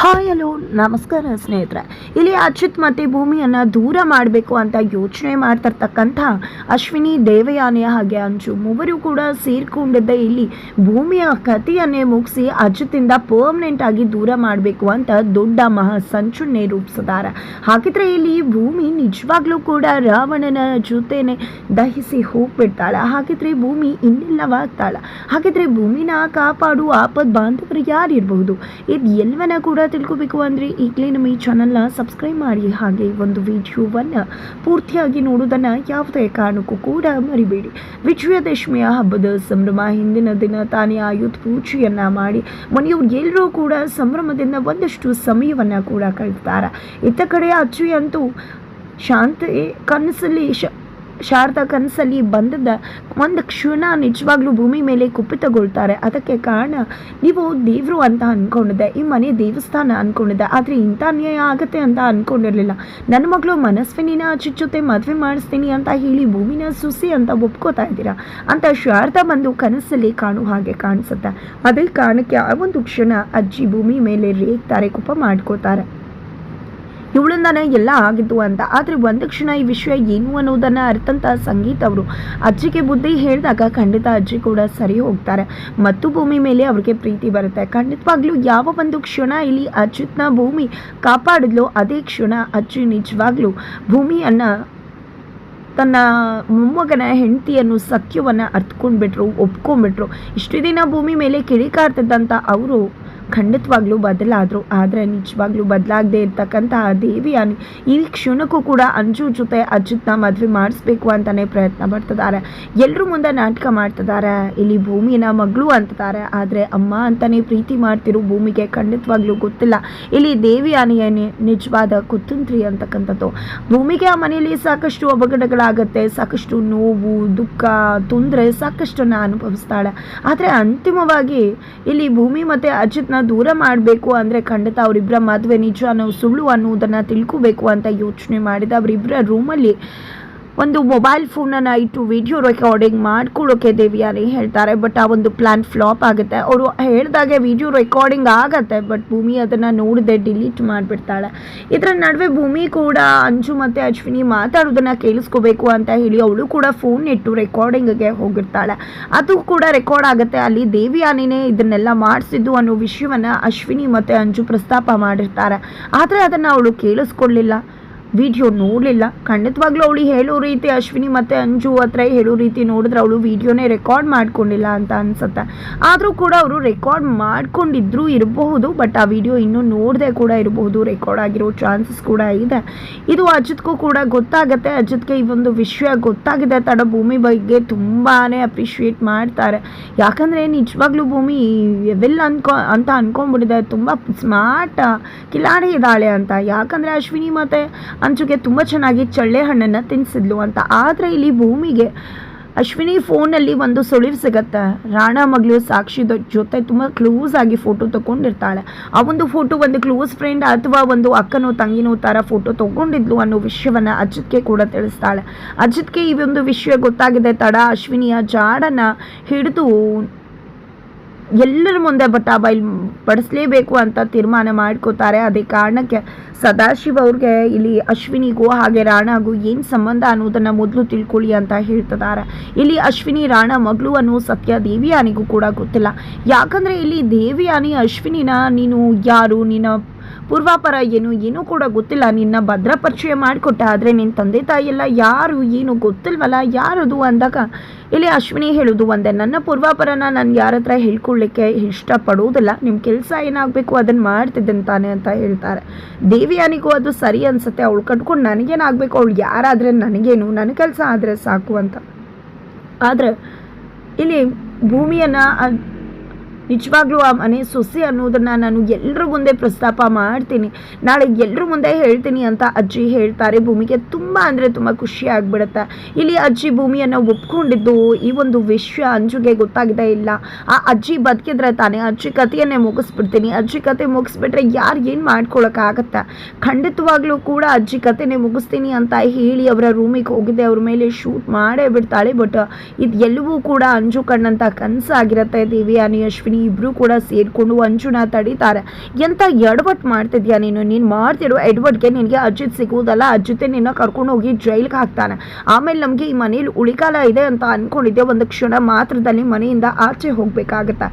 Hi, hello, ನಮಸ್ಕಾರ ಸ್ನೇಹಿತರೆ. ಇಲ್ಲಿ ಅಚ್ಯುತ್ ಮತ್ತು ಭೂಮಿಯನ್ನು ದೂರ ಮಾಡಬೇಕು ಅಂತ ಯೋಚನೆ ಮಾಡ್ತಿರ್ತಕ್ಕಂಥ ಅಶ್ವಿನಿ ದೇವಯಾನಿಯ ಹಾಗೆ ಅಂಚು ಮೂವರು ಕೂಡ ಸೇರಿಕೊಂಡಿದ್ದೆ ಇಲ್ಲಿ. ಭೂಮಿಯ ಕಥೆಯನ್ನೇ ಮುಗಿಸಿ ಅಚ್ಯುತಿಂದ ಪರ್ಮನೆಂಟ್ ಆಗಿ ದೂರ ಮಾಡಬೇಕು ಅಂತ ದೊಡ್ಡ ಮಹಾ ಸಂಚುನ್ನೇ ರೂಪಿಸಿದ್ದಾರೆ. ಹಾಗಿದ್ರೆ ಇಲ್ಲಿ ಭೂಮಿ ನಿಜವಾಗ್ಲೂ ಕೂಡ ರಾವಣನ ಜೊತೆನೆ ದಹಿಸಿ ಹೋಗ್ಬಿಡ್ತಾಳೆ. ಹಾಗಿದ್ರೆ ಭೂಮಿ ಇನ್ನಿಲ್ಲವಾಗ್ತಾಳೆ. ಹಾಗಿದ್ರೆ ಭೂಮಿನ ಕಾಪಾಡು ಆಪದ್ ಬಾಂಧವರು ಯಾರಿರಬಹುದು? ಇದು ಎಲ್ಲವನ್ನ ಕೂಡ ತಿಳ್ಕೊಬೇಕು ಅಂದರೆ ಈಗಲೇ ನಮ್ಮ ಈ ಚಾನಲ್ನ ಸಬ್ಸ್ಕ್ರೈಬ್ ಮಾಡಿ ಹಾಗೆ ಒಂದು ವಿಡಿಯೋವನ್ನು ಪೂರ್ತಿಯಾಗಿ ನೋಡೋದನ್ನು ಯಾವುದೇ ಕಾರಣಕ್ಕೂ ಕೂಡ ಮರಿಬೇಡಿ. ವಿಜಯದಶಮಿಯ ಹಬ್ಬದ ಸಂಭ್ರಮ, ಹಿಂದಿನ ದಿನ ತಾನೇ ಆಯುಧ ಪೂಜೆಯನ್ನು ಮಾಡಿ, ಮನೆಯವ್ರು ಎಲ್ಲರೂ ಕೂಡ ಸಂಭ್ರಮದಿಂದ ಒಂದಷ್ಟು ಸಮಯವನ್ನು ಕೂಡ ಕಳೆಯುತ್ತಾರೆ. ಇತ್ತ ಕಡೆ ಅಚ್ಚು ಅಂತೂ ಶಾಂತಿ ಕನಸಲ್ಲಿ ಶಾರದಾ ಕನಸಲ್ಲಿ ಬಂದದ, ಒಂದು ಕ್ಷಣ ನಿಜವಾಗ್ಲೂ ಭೂಮಿ ಮೇಲೆ ಕುಪಿತಗೊಳ್ತಾರೆ ಅದಕ್ಕೆ ಕಾರಣ, ನೀವು ದೇವರು ಅಂತ ಅಂದ್ಕೊಂಡಿದ್ದೆ ಈ ಮನೆ ದೇವಸ್ಥಾನ ಅಂದ್ಕೊಂಡಿದ್ದೆ ಆದರೆ ಇಂಥ ಅನ್ಯಾಯ ಆಗುತ್ತೆ ಅಂತ ಅಂದ್ಕೊಂಡಿರಲಿಲ್ಲ ನನ್ನ ಮಗಳು ಮನಸ್ವಿನಿನ ಅಚ್ಚಿನ ಜೊತೆ ಮದುವೆ ಮಾಡಿಸ್ತೀನಿ ಅಂತ ಹೇಳಿ ಭೂಮಿನ ಸುಸಿ ಅಂತ ಒಪ್ಕೋತಾ ಇದ್ದೀರಾ? ಅಂತ ಶಾರದಾ ಬಂದು ಕನಸಲ್ಲಿ ಕಾಣು ಹಾಗೆ ಕಾಣಿಸುತ್ತೆ. ಅದೇ ಕಾರಣಕ್ಕೆ ಆ ಒಂದು ಕ್ಷಣ ಅಜ್ಜಿ ಭೂಮಿ ಮೇಲೆ ರೇಗ್ತಾರೆ, ಕುಪ ಮಾಡ್ಕೋತಾರೆ. ಇವಳಿಂದಾನೆ ಎಲ್ಲ ಆಗಿದ್ದು ಅಂತ. ಆದರೆ ಒಂದು ಕ್ಷಣ ಈ ವಿಷಯ ಏನು ಅನ್ನೋದನ್ನು ಅರ್ಥಂತ ಸಂಗೀತ ಅವರು ಅಜ್ಜಿಗೆ ಬುದ್ಧಿ ಹೇಳಿದಾಗ ಖಂಡಿತ ಅಜ್ಜಿ ಕೂಡ ಸರಿ ಹೋಗ್ತಾರೆ. ಮತ್ತು ಭೂಮಿ ಮೇಲೆ ಅವ್ರಿಗೆ ಪ್ರೀತಿ ಬರುತ್ತೆ. ಖಂಡಿತವಾಗ್ಲೂ ಯಾವ ಒಂದು ಕ್ಷಣ ಇಲ್ಲಿ ಅಜ್ಜಿತ್ನ ಭೂಮಿ ಕಾಪಾಡಿದ್ಲು ಅದೇ ಕ್ಷಣ ಅಜ್ಜಿ ನಿಜವಾಗ್ಲೂ ಭೂಮಿಯನ್ನು ತನ್ನ ಮೊಮ್ಮಗನ ಹೆಂಡತಿಯನ್ನು ಸತ್ಯವನ್ನು ಅರ್ಥಕೊಂಡ್ಬಿಟ್ರು ಒಪ್ಕೊಂಡ್ಬಿಟ್ರು. ಇಷ್ಟು ದಿನ ಭೂಮಿ ಮೇಲೆ ಕಿಡಿಕಾಡ್ತಿದ್ದಂಥ ಅವರು ಖಂಡಿತವಾಗ್ಲೂ ಬದಲಾದರು, ಆದರೆ ನಿಜವಾಗ್ಲೂ ಬದಲಾಗದೆ ದೇವಿ ದೇವಿಯಾನಿ ಈ ಕ್ಷಣಕ್ಕೂ ಕೂಡ ಅಂಜು ಜೊತೆ ಅಜ್ಜಿತ್ನ ಮದುವೆ ಮಾಡಿಸ್ಬೇಕು ಅಂತಲೇ ಪ್ರಯತ್ನ ಪಡ್ತಿದ್ದಾರೆ ಎಲ್ಲರೂ ಮುಂದೆ ನಾಟಕ ಮಾಡ್ತಿದ್ದಾರೆ ಇಲ್ಲಿ ಭೂಮಿನ ಮಗಳು ಅಂತಿದ್ದಾರೆ ಆದರೆ ಅಮ್ಮ ಅಂತಲೇ ಪ್ರೀತಿ ಮಾಡ್ತಿರು ಭೂಮಿಗೆ ಖಂಡಿತವಾಗ್ಲೂ ಗೊತ್ತಿಲ್ಲ. ಇಲ್ಲಿ ದೇವಿ ನಿ- ನಿಜವಾದ ಕುತಂತ್ರಿ ಅಂತಕ್ಕಂಥದ್ದು. ಭೂಮಿಗೆ ಆ ಮನೆಯಲ್ಲಿ ಸಾಕಷ್ಟು ಅವಘಡಗಳಾಗತ್ತೆ, ಸಾಕಷ್ಟು ನೋವು, ದುಃಖ, ತೊಂದರೆ ಸಾಕಷ್ಟನ್ನು ಅನುಭವಿಸ್ತಾಳೆ. ಆದರೆ ಅಂತಿಮವಾಗಿ ಇಲ್ಲಿ ಭೂಮಿ ಮತ್ತು ಅಜಿತ್ನ ದೂರ ಮಾಡಬೇಕು ಅಂದರೆ ಖಂಡಿತ ಅವರಿಬ್ಬರ ಮದುವೆ ನಿಜ ಅನ್ನೋ ಸುಳ್ಳು ಅನ್ನೋದನ್ನು ತಿಳ್ಕೋಬೇಕು ಅಂತ ಯೋಚನೆ ಮಾಡಿದ ಅವರಿಬ್ಬರ ರೂಮಲ್ಲಿ ಒಂದು ಮೊಬೈಲ್ ಫೋನನ್ನು ಇಟ್ಟು ವಿಡಿಯೋ ರೆಕಾರ್ಡಿಂಗ್ ಮಾಡ್ಕೊಳ್ಳೋಕೆ ದೇವಿಯಾನಿ ಹೇಳ್ತಾರೆ. ಬಟ್ ಆ ಒಂದು ಪ್ಲ್ಯಾನ್ ಫ್ಲಾಪ್ ಆಗುತ್ತೆ. ಅವರು ಹೇಳಿದಾಗೆ ವಿಡಿಯೋ ರೆಕಾರ್ಡಿಂಗ್ ಆಗುತ್ತೆ ಬಟ್ ಭೂಮಿ ಅದನ್ನು ನೋಡದೆ ಡಿಲೀಟ್ ಮಾಡಿಬಿಡ್ತಾಳೆ. ಇದರ ನಡುವೆ ಭೂಮಿ ಕೂಡ ಅಂಜು ಮತ್ತು ಅಶ್ವಿನಿ ಮಾತಾಡೋದನ್ನು ಕೇಳಿಸ್ಕೋಬೇಕು ಅಂತ ಹೇಳಿ ಅವಳು ಕೂಡ ಫೋನ್ ಇಟ್ಟು ರೆಕಾರ್ಡಿಂಗ್ಗೆ ಹೋಗಿರ್ತಾಳೆ. ಅದು ಕೂಡ ರೆಕಾರ್ಡ್ ಆಗುತ್ತೆ. ಅಲ್ಲಿ ದೇವಿಯಾನಿನೇ ಇದನ್ನೆಲ್ಲ ಮಾಡಿಸಿದ್ದು ಅನ್ನೋ ವಿಷಯವನ್ನು ಅಶ್ವಿನಿ ಮತ್ತು ಅಂಜು ಪ್ರಸ್ತಾಪ ಮಾಡಿರ್ತಾರೆ. ಆದರೆ ಅದನ್ನು ಅವಳು ಕೇಳಿಸ್ಕೊಳ್ಳಿಲ್ಲ ವಿಡಿಯೋ ನೋಡಲಿಲ್ಲ. ಖಂಡಿತವಾಗ್ಲೂ ಅವಳು ಹೇಳೋ ರೀತಿ ಅಶ್ವಿನಿ ಮತ್ತು ಅಂಜು ಹತ್ರ ಹೇಳೋ ರೀತಿ ನೋಡಿದ್ರೆ ಅವಳು ವಿಡಿಯೋನೇ ರೆಕಾರ್ಡ್ ಮಾಡ್ಕೊಂಡಿಲ್ಲ ಅಂತ ಅನ್ಸುತ್ತೆ. ಆದರೂ ಕೂಡ ಅವರು ರೆಕಾರ್ಡ್ ಮಾಡ್ಕೊಂಡಿದ್ರು ಇರಬಹುದು ಬಟ್ ಆ ವಿಡಿಯೋ ಇನ್ನೂ ನೋಡದೆ ಕೂಡ ಇರಬಹುದು. ರೆಕಾರ್ಡ್ ಆಗಿರೋ ಚಾನ್ಸಸ್ ಕೂಡ ಇದೆ. ಇದು ಅಜಿತ್ಗೂ ಕೂಡ ಗೊತ್ತಾಗುತ್ತೆ. ಅಜಿತ್ಗೆ ಈ ಒಂದು ವಿಷಯ ಗೊತ್ತಾಗಿದೆ. ತಡ ಭೂಮಿ ಬಗ್ಗೆ ತುಂಬಾ ಅಪ್ರಿಷಿಯೇಟ್ ಮಾಡ್ತಾರೆ. ಯಾಕಂದರೆ ನಿಜವಾಗ್ಲೂ ಭೂಮಿ ಎವೆಲ್ಲ ಅನ್ಕೊ, ಅಂತ ಅನ್ಕೊಂಡ್ಬಿಟ್ಟಿದೆ. ತುಂಬ ಸ್ಮಾರ್ಟ್ ಕಿಲಾಡಿ ಇದ್ದಾಳೆ ಅಂತ. ಯಾಕಂದರೆ ಅಶ್ವಿನಿ ಮತ್ತು ಅಂಚುಗೆ ತುಂಬ ಚೆನ್ನಾಗಿ ಚಳ್ಳೆ ಹಣ್ಣನ್ನು ತಿನ್ನಿಸಿದ್ಲು ಅಂತ. ಆದರೆ ಇಲ್ಲಿ ಭೂಮಿಗೆ ಅಶ್ವಿನಿ ಫೋನಲ್ಲಿ ಒಂದು ಸುಳಿವು ಸಿಗತ್ತೆ. ರಾಣಾ ಮಗಳು ಸಾಕ್ಷಿದ ಜೊತೆ ತುಂಬ ಕ್ಲೋಸ್ ಆಗಿ ಫೋಟೋ ತಗೊಂಡಿರ್ತಾಳೆ. ಆ ಒಂದು ಫೋಟೋ ಒಂದು ಕ್ಲೋಸ್ ಫ್ರೆಂಡ್ ಅಥವಾ ಒಂದು ಅಕ್ಕನೋ ತಂಗಿನೋ ಥರ ಫೋಟೋ ತಗೊಂಡಿದ್ಲು ಅನ್ನೋ ವಿಷಯವನ್ನು ಅಜಿತ್ಗೆ ಕೂಡ ತಿಳಿಸ್ತಾಳೆ. ಅಜಿತ್ಗೆ ಈ ಒಂದು ವಿಷಯ ಗೊತ್ತಾಗಿದೆ. ತಡ, ಅಶ್ವಿನಿಯ ಜಾಡನ್ನು ಹಿಡಿದು ಎಲ್ಲರ ಮುಂದೆ ಬಟ್ ಆ ಬೈಲ್ ಪಡಿಸ್ಲೇಬೇಕು ಅಂತ ತೀರ್ಮಾನ ಮಾಡ್ಕೋತಾರೆ. ಅದೇ ಕಾರಣಕ್ಕೆ ಸದಾಶಿವ ಅವ್ರಿಗೆ ಇಲ್ಲಿ ಅಶ್ವಿನಿಗೂ ಹಾಗೆ ರಾಣಾಗೂ ಏನು ಸಂಬಂಧ ಅನ್ನೋದನ್ನು ಮೊದಲು ತಿಳ್ಕೊಳ್ಳಿ ಅಂತ ಹೇಳ್ತಿದ್ದಾರೆ. ಇಲ್ಲಿ ಅಶ್ವಿನಿ, ರಾಣ ಮಗಳು ಅನ್ನೋ ಸತ್ಯ ದೇವಿಯಾನಿಗೂ ಕೂಡ ಗೊತ್ತಿಲ್ಲ. ಯಾಕಂದರೆ ಇಲ್ಲಿ ದೇವಿಯಾನಿ, ಅಶ್ವಿನಿನ ನೀನು ಯಾರು, ನಿನ್ನ ಪೂರ್ವಾಪರ ಏನು ಏನೂ ಕೂಡ ಗೊತ್ತಿಲ್ಲ. ನಿನ್ನ ಭದ್ರ ಪರಿಚಯ ಮಾಡಿಕೊಟ್ಟ ಆದರೆ ನಿನ್ನ ತಂದೆ ತಾಯಿ ಎಲ್ಲ ಯಾರು ಏನು ಗೊತ್ತಿಲ್ವಲ್ಲ? ಯಾರದು ಅಂದಾಗ ಇಲ್ಲಿ ಅಶ್ವಿನಿ ಹೇಳೋದು ಒಂದೇ, ನನ್ನ ಪೂರ್ವಾಪರನ ನಾನು ಯಾರ ಹತ್ರ ಹೇಳ್ಕೊಳ್ಳಿಕ್ಕೆ ಇಷ್ಟಪಡುವುದಿಲ್ಲ. ನಿಮ್ಮ ಕೆಲಸ ಏನಾಗಬೇಕು ಅದನ್ನು ಮಾಡ್ತಿದ್ದೇನೆ ತಾನೆ ಅಂತ ಹೇಳ್ತಾರೆ. ದೇವಿಯಾನಿಗೂ ಅದು ಸರಿ ಅನ್ಸುತ್ತೆ. ಅವಳು ಕಟ್ಕೊಂಡು ನನಗೇನಾಗಬೇಕು? ಅವಳು ಯಾರಾದರೆ ನನಗೇನು? ನನ್ನ ಕೆಲಸ ಆದರೆ ಸಾಕು ಅಂತ. ಆದರೆ ಇಲ್ಲಿ ಭೂಮಿಯನ್ನು ನಿಜವಾಗ್ಲೂ ಆ ಮನೆ ಸೊಸೆ ಅನ್ನೋದನ್ನು ನಾನು ಎಲ್ಲರ ಮುಂದೆ ಪ್ರಸ್ತಾಪ ಮಾಡ್ತೀನಿ. ನಾಳೆ ಎಲ್ಲರ ಮುಂದೆ ಹೇಳ್ತೀನಿ ಅಂತ ಅಜ್ಜಿ ಹೇಳ್ತಾರೆ. ಭೂಮಿಗೆ ತುಂಬ ಅಂದರೆ ತುಂಬ ಖುಷಿ ಆಗಿಬಿಡುತ್ತೆ. ಇಲ್ಲಿ ಅಜ್ಜಿ ಭೂಮಿಯನ್ನು ಒಪ್ಕೊಂಡಿದ್ದು ಈ ಒಂದು ವಿಷಯ ಅಂಜುಗೆ ಗೊತ್ತಾಗಿದೆ ಇಲ್ಲ. ಆ ಅಜ್ಜಿ ಬದುಕಿದ್ರೆ ತಾನೇ ಅಜ್ಜಿ ಕಥೆಯನ್ನೇ ಮುಗಿಸ್ಬಿಡ್ತೀನಿ. ಅಜ್ಜಿ ಕತೆ ಮುಗಿಸ್ಬಿಟ್ರೆ ಯಾರು ಏನು ಮಾಡ್ಕೊಳಕ್ಕಾಗತ್ತೆ? ಖಂಡಿತವಾಗ್ಲೂ ಕೂಡ ಅಜ್ಜಿ ಕಥೆನೇ ಮುಗಿಸ್ತೀನಿ ಅಂತ ಹೇಳಿ ಅವರ ರೂಮಿಗೆ ಹೋಗಿದ್ದೆ. ಅವ್ರ ಮೇಲೆ ಶೂಟ್ ಮಾಡೇ ಬಿಡ್ತಾಳೆ ಬಟ್ ಇದು ಎಲ್ಲವೂ ಕೂಡ ಅಂಜು ಕಣ್ಣಂತ ಕನಸಾಗಿರುತ್ತೆ. ದೇವಿಯಾನಿ, ಅಶ್ವಿನಿ ಇಬ್ರು ಕೂಡ ಸೇರಿಕೊಂಡು ಅಂಜುನ ತಡೀತಾರೆ. ಎಂತ ಎಡವಟ್ ಮಾಡ್ತಿದ್ಯಾ ನೀನು? ನೀನು ಮಾಡ್ತಿರೋ ಎಡವಟ್ಗೆ ನಿನಗೆ ಅಜಿತ್ ಸಿಗುವುದಲ್ಲ, ಅಜಿತೆ ನಿನ್ನ ಕರ್ಕೊಂಡು ಹೋಗಿ ಜೈಲ್ಗೆ ಹಾಕ್ತಾನೆ. ಆಮೇಲೆ ನಮಗೆ ಈ ಮನೇಲಿ ಉಳಿಕಾಲ ಇದೆ ಅಂತ ಅನ್ಕೊಂಡಿದ್ದೆ ಒಂದು ಕ್ಷಣ ಮಾತ್ರದಲ್ಲಿ ಮನೆಯಿಂದ ಆಚೆ ಹೋಗಬೇಕಾಗತ್ತೆ?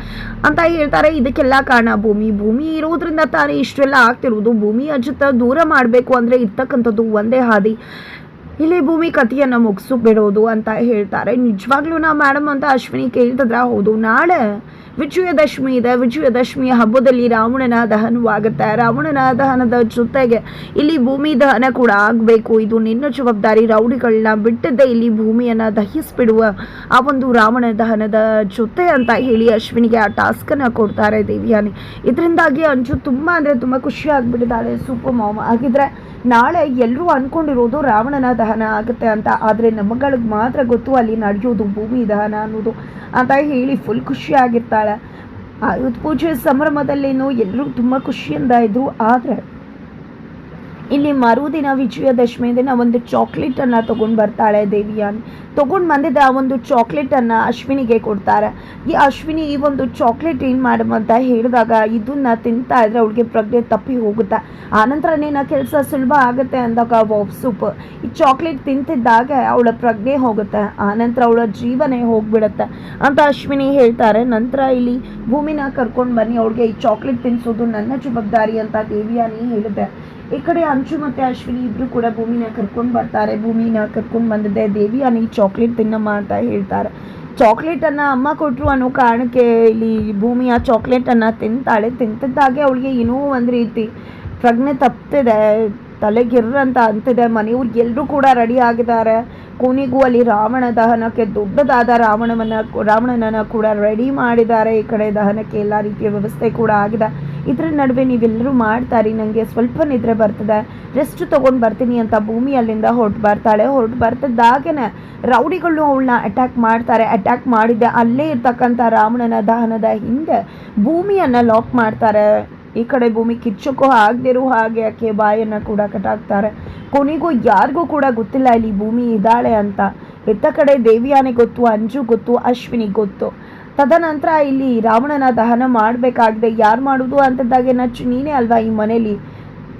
ಅಂತ ಹೇಳ್ತಾರೆ. ಇದಕ್ಕೆಲ್ಲ ಕಾರಣ ಭೂಮಿ. ಭೂಮಿ ಇರೋದ್ರಿಂದ ತಾನೇ ಇಷ್ಟೆಲ್ಲ ಆಗ್ತಿರುವುದು ಭೂಮಿ, ಅಜಿತ ದೂರ ಮಾಡಬೇಕು ಅಂದರೆ ಇರ್ತಕ್ಕಂಥದ್ದು ಒಂದೇ ಹಾದಿ. ಇಲ್ಲಿ ಭೂಮಿ ಕಥೆಯನ್ನು ಮುಗಿಸು ಬಿಡೋದು ಅಂತ ಹೇಳ್ತಾರೆ. ನಿಜವಾಗ್ಲೂ ನಾ ಮೇಡಮ್ ಅಂತ ಅಶ್ವಿನಿ ಕೇಳ್ತಿದ್ರ? ಹೌದು, ನಾಳೆ ವಿಜಯದಶಮಿ ಇದೆ. ವಿಜಯದಶಮಿಯ ಹಬ್ಬದಲ್ಲಿ ರಾವಣನ ದಹನವಾಗುತ್ತೆ. ರಾವಣನ ದಹನದ ಜೊತೆಗೆ ಇಲ್ಲಿ ಭೂಮಿ ದಹನ ಕೂಡ ಆಗಬೇಕು. ಇದು ನಿನ್ನ ಜವಾಬ್ದಾರಿ. ರೌಡಿಗಳನ್ನ ಬಿಟ್ಟದ್ದೇ ಇಲ್ಲಿ ಭೂಮಿಯನ್ನು ದಹಿಸ್ಬಿಡುವ ಆ ಒಂದು ರಾವಣ ದಹನದ ಜೊತೆ ಅಂತ ಹೇಳಿ ಅಶ್ವಿನಿಗೆ ಆ ಟಾಸ್ಕನ್ನು ಕೊಡ್ತಾರೆ ದೇವಿಯಾನಿ. ಇದರಿಂದಾಗಿ ಅಂಜು ತುಂಬ ಅಂದರೆ ತುಂಬ ಖುಷಿ ಆಗಿಬಿಟ್ಟಿದ್ದಾಳೆ. ಸೂಪರ್ ಮಾಮ. ಹಾಗಿದ್ರೆ ನಾಳೆ ಎಲ್ಲರೂ ಅಂದ್ಕೊಂಡಿರೋದು ರಾವಣನ ದಹನ ಆಗುತ್ತೆ ಅಂತ. ಆದರೆ ನಮ್ಮಗಳಿಗೆ ಮಾತ್ರ ಗೊತ್ತು ಅಲ್ಲಿ ನಡೆಯೋದು, ಭೂಮಿ ದಹನ ಅನ್ನೋದು ಅಂತ ಹೇಳಿ ಫುಲ್ ಖುಷಿಯಾಗಿರ್ತಾಳೆ. ಆಯುಧ ಪೂಜೆ ಸಂಭ್ರಮದಲ್ಲೇನು ಎಲ್ಲರೂ ತುಂಬ ಖುಷಿಯಿಂದ ಇದ್ರು. ಆದರೆ ಇಲ್ಲಿ ಮರುದಿನ ವಿಜಯದಶಮಿ ದಿನ ಒಂದು ಚಾಕ್ಲೇಟನ್ನು ತೊಗೊಂಡು ಬರ್ತಾಳೆ ದೇವಿಯಾನಿ. ತೊಗೊಂಡು ಬಂದಿದ್ದ ಆ ಒಂದು ಚಾಕ್ಲೇಟನ್ನು ಅಶ್ವಿನಿಗೆ ಕೊಡ್ತಾರೆ. ಈ ಅಶ್ವಿನಿ ಈ ಒಂದು ಚಾಕ್ಲೇಟ್ ಏನು ಅಂತ ಹೇಳಿದಾಗ ಇದನ್ನ ತಿಂತಾ ಇದ್ರೆ ಅವಳಿಗೆ ಪ್ರಜ್ಞೆ ತಪ್ಪಿ ಹೋಗುತ್ತೆ. ಆನಂತರ ನಿನ್ನ ಕೆಲಸ ಸುಲಭ ಆಗುತ್ತೆ ಅಂದಾಗ ಸೂಪ್ ಈ ಚಾಕ್ಲೇಟ್ ತಿಂತಿದ್ದಾಗ ಅವಳ ಪ್ರಜ್ಞೆ ಹೋಗುತ್ತೆ. ಆನಂತರ ಅವಳ ಜೀವನೇ ಹೋಗ್ಬಿಡುತ್ತೆ ಅಂತ ಅಶ್ವಿನಿ ಹೇಳ್ತಾರೆ. ನಂತರ ಇಲ್ಲಿ ಭೂಮಿನ ಕರ್ಕೊಂಡು ಬನ್ನಿ, ಅವಳಿಗೆ ಈ ಚಾಕ್ಲೇಟ್ ತಿನ್ನಿಸೋದು ನನ್ನ ಜವಾಬ್ದಾರಿ ಅಂತ ದೇವಿಯಾನಿ ಹೇಳಿದೆ. ಈ ಕಡೆ ಅಂಚು ಮತ್ತು ಅಶ್ವಿನಿ ಇಬ್ರು ಕೂಡ ಭೂಮಿನ ಕರ್ಕೊಂಡು ಬರ್ತಾರೆ. ಭೂಮಿನ ಕರ್ಕೊಂಡು ಬಂದಿದ್ದೆ. ದೇವಿ ನನಗೆ ಚಾಕ್ಲೇಟ್ ತಿನ್ನಮ್ಮ ಅಂತ ಹೇಳ್ತಾರೆ. ಚಾಕ್ಲೇಟನ್ನು ಅಮ್ಮ ಕೊಟ್ಟರು ಅನ್ನೋ ಕಾರಣಕ್ಕೆ ಇಲ್ಲಿ ಭೂಮಿಯ ಚಾಕ್ಲೇಟನ್ನು ತಿಂತಾಳೆ. ತಿಂತಿದ್ದಾಗೆ ಅವಳಿಗೆ ಏನೋ ಒಂದು ರೀತಿ ಪ್ರಜ್ಞೆ ತಪ್ತಿದೆ. ತಲೆಗಿರ್ರಂತ ಅಂತಿದೆ. ಮನೆಯವ್ರಿಗೆ ಎಲ್ಲರೂ ಕೂಡ ರೆಡಿ ಆಗಿದ್ದಾರೆ. ಕೊನೆಗೂ ಅಲ್ಲಿ ರಾವಣ ದಹನಕ್ಕೆ ದೊಡ್ಡದಾದ ರಾವಣವನ್ನ ರಾವಣನನ್ನ ಕೂಡ ರೆಡಿ ಮಾಡಿದ್ದಾರೆ. ಈ ಕಡೆ ದಹನಕ್ಕೆ ಎಲ್ಲ ರೀತಿಯ ವ್ಯವಸ್ಥೆ ಕೂಡ ಆಗಿದೆ. ಇದರ ನಡುವೆ ನೀವೆಲ್ಲರೂ ಮಾಡ್ತಾರೆ. ನನಗೆ ಸ್ವಲ್ಪ ನಿದ್ರೆ ಬರ್ತದೆ. ರೆಸ್ಟ್ ತೊಗೊಂಡು ಬರ್ತೀನಿ ಅಂತ ಭೂಮಿ ಅಲ್ಲಿಂದ ಹೊರಟು ಬರ್ತಾಳೆ. ಹೊರಟು ಬರ್ತದಾಗೇನೆ ರೌಡಿಗಳು ಅವಳನ್ನ ಅಟ್ಯಾಕ್ ಮಾಡ್ತಾರೆ. ಅಟ್ಯಾಕ್ ಮಾಡಿದ್ದೆ. ಅಲ್ಲೇ ಇರ್ತಕ್ಕಂಥ ರಾವಣನ ದಹನದ ಹಿಂದೆ ಭೂಮಿಯನ್ನು ಲಾಕ್ ಮಾಡ್ತಾರೆ. ಈ ಕಡೆ ಭೂಮಿ ಕಿಚ್ಚಕ್ಕೂ ಆಗದಿರೋ ಹಾಗೆ ಆಕೆ ಬಾಯನ್ನು ಕೂಡ ಕಟಾಕ್ತಾರೆ ಕೊನೆಗೂ ಯಾರಿಗೂ ಕೂಡ ಗೊತ್ತಿಲ್ಲ ಇಲ್ಲಿ ಭೂಮಿ ಇದ್ದಾಳೆ ಅಂತ. ಎತ್ತ ಕಡೆ ದೇವಿಯಾನೆ ಗೊತ್ತು, ಅಂಜು ಗೊತ್ತು, ಅಶ್ವಿನಿ ಗೊತ್ತು. ತದನಂತರ ಇಲ್ಲಿ ರಾವಣನ ದಹನ ಮಾಡಬೇಕಾಗಿದೆ. ಯಾರು ಮಾಡೋದು ಅಂತದ್ದಾಗೆ ನಚ್ಚು ನೀನೇ ಅಲ್ವಾ ಈ ಮನೇಲಿ?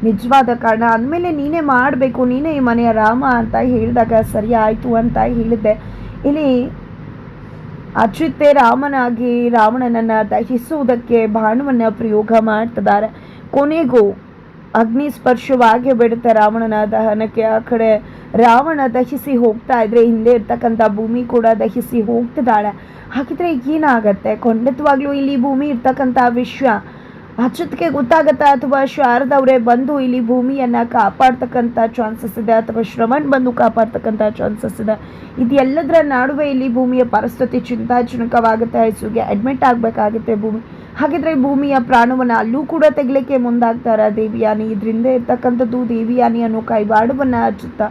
ನಿಜವಾದ ಕಾರಣ. ಅಂದಮೇಲೆ ನೀನೇ ಮಾಡಬೇಕು, ನೀನೇ ಈ ಮನೆಯ ರಾಮ ಅಂತ ಹೇಳಿದಾಗ ಸರಿ ಆಯಿತು ಅಂತ ಹೇಳಿದ್ದೆ. ಇಲ್ಲಿ ಅಚ್ಯುತೆ ರಾಮನಾಗಿ ರಾವಣನನ್ನು ದಹಿಸುವುದಕ್ಕೆ ಬಾಣವನ್ನು ಪ್ರಯೋಗ ಮಾಡ್ತಿದ್ದಾರೆ. ಕೊನೆಗೂ ಅಗ್ನಿ ಸ್ಪರ್ಶವಾಗಿ ಬಿಡುತ್ತೆ ರಾವಣನ ದಹನಕ್ಕೆ. ಆ ಕಡೆ ರಾವಣ ದಹಿಸಿ ಹೋಗ್ತಾ ಇದ್ರೆ ಹಿಂದೆ ಇರ್ತಕ್ಕಂಥ ಭೂಮಿ ಕೂಡ ದಹಿಸಿ ಹೋಗ್ತಿದ್ದಾಳೆ. ಹಾಗಿದ್ರೆ ಏನಾಗತ್ತೆ? ಖಂಡಿತವಾಗ್ಲೂ ಇಲ್ಲಿ ಭೂಮಿ ಇರ್ತಕ್ಕಂಥ ವಿಶ್ವ ಅಚ್ಯುತ್ಗೆ ಗೊತ್ತಾಗತ್ತಾ? ಅಥವಾ ಶಾರದವರೇ ಬಂದು ಇಲ್ಲಿ ಭೂಮಿಯನ್ನು ಕಾಪಾಡ್ತಕ್ಕಂಥ ಚಾನ್ಸಸ್ ಇದೆ? ಅಥವಾ ಶ್ರವಣ್ ಬಂದು ಕಾಪಾಡ್ತಕ್ಕಂಥ ಚಾನ್ಸಸ್ ಇದೆ? ಇದೆಲ್ಲದರ ನಡುವೆ ಇಲ್ಲಿ ಭೂಮಿಯ ಪರಿಸ್ಥಿತಿ ಚಿಂತಾಜನಕವಾಗುತ್ತೆ. ಐಸುಗೆ ಅಡ್ಮಿಟ್ ಆಗಬೇಕಾಗುತ್ತೆ ಭೂಮಿ. ಹಾಗಿದ್ರೆ ಭೂಮಿಯ ಪ್ರಾಣವನ್ನು ಅಲ್ಲೂ ಕೂಡ ತೆಗಲಿಕ್ಕೆ ಮುಂದಾಗ್ತಾರೆ ದೇವಿಯಾನಿ? ಇದರಿಂದ ಇರ್ತಕ್ಕಂಥದ್ದು ದೇವಿಯಾನಿ ಅನ್ನೋ ಕೈವಾಡವನ್ನು ಹಚ್ಚುತ್ತಾ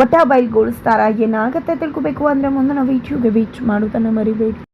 ಬಟಾಬೈಲ್ಗೊಳಿಸ್ತಾರ ಏನಾಗುತ್ತೆ ಏನಾಗತ್ತೆ ತಿಳ್ಕೊಬೇಕು? ಅಂದರೆ ಮುಂದೆ ನಾವು ವಿಡಿಯೋಗೆ ವೀಚ್ ಮಾಡೋದನ್ನು ಮರಿಬೇಡಿ.